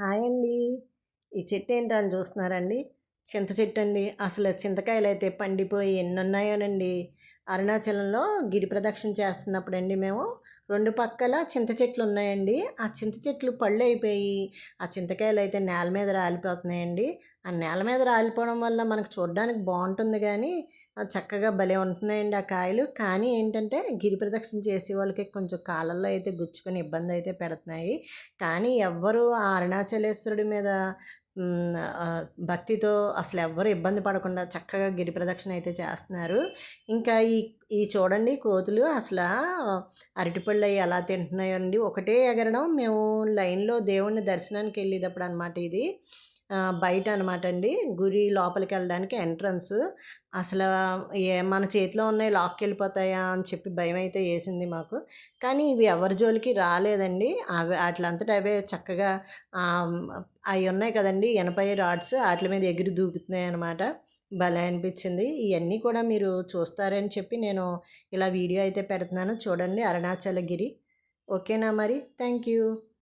Hi అండి. ఈ చెట్టు ఏంటో అని చూస్తున్నారండి. చింత చెట్టు అండి. అసలు చింతకాయలు అయితే పండిపోయి ఎన్ని ఉన్నాయోనండి అరుణాచలంలో గిరి ప్రదక్షిణ చేస్తున్నప్పుడు అండి మేము రెండు పక్కల చింత చెట్లు ఉన్నాయండి. ఆ చింత చెట్లు పళ్ళు అయిపోయి ఆ చింతకాయలు అయితే నేల మీద రాలిపోతున్నాయండి. ఆ నేల మీద రాలిపోవడం వల్ల మనకు చూడడానికి బాగుంటుంది కానీ చక్కగా భలే ఉంటున్నాయండి ఆ కాయలు. కానీ ఏంటంటే గిరి ప్రదక్షిణ చేసే వాళ్ళకి కొంచెం కాళ్ళల్లో అయితే గుచ్చుకొని ఇబ్బంది అయితే పెడుతున్నాయి. కానీ ఎవ్వరూ ఆ అరుణాచలేశ్వరుడి మీద భక్తితో అసలు ఎవ్వరు ఇబ్బంది పడకుండా చక్కగా గిరి ప్రదక్షిణ అయితే చేస్తున్నారు. ఇంకా ఈ ఈ చూడండి కోతులు అసలు అరటిపళ్ళు అవి ఎలా తింటున్నాయో అండి. ఒకటే ఎగరడం మేము లైన్లో దేవుణ్ణి దర్శనానికి వెళ్ళేటప్పుడు అనమాట ఇది. బయట అనమాట అండి గురి లోపలికి వెళ్ళడానికి ఎంట్రన్స్. అసలు ఏ మన చేతిలో ఉన్నాయి లాక్కి వెళ్ళిపోతాయా అని చెప్పి భయం అయితే వేసింది మాకు. కానీ ఇవి ఎవరి జోలికి రాలేదండి. అవి వాటిలంతటా అవే చక్కగా అవి ఉన్నాయి కదండి. ఎనపై రాడ్స్ వాటి మీద ఎగిరి దూకుతున్నాయి అనమాట. భలే అనిపించింది. ఇవన్నీ కూడా మీరు చూస్తారని చెప్పి నేను ఇలా వీడియో అయితే పెడుతున్నాను. చూడండి అరుణాచలగిరి. ఓకేనా మరి? Thank you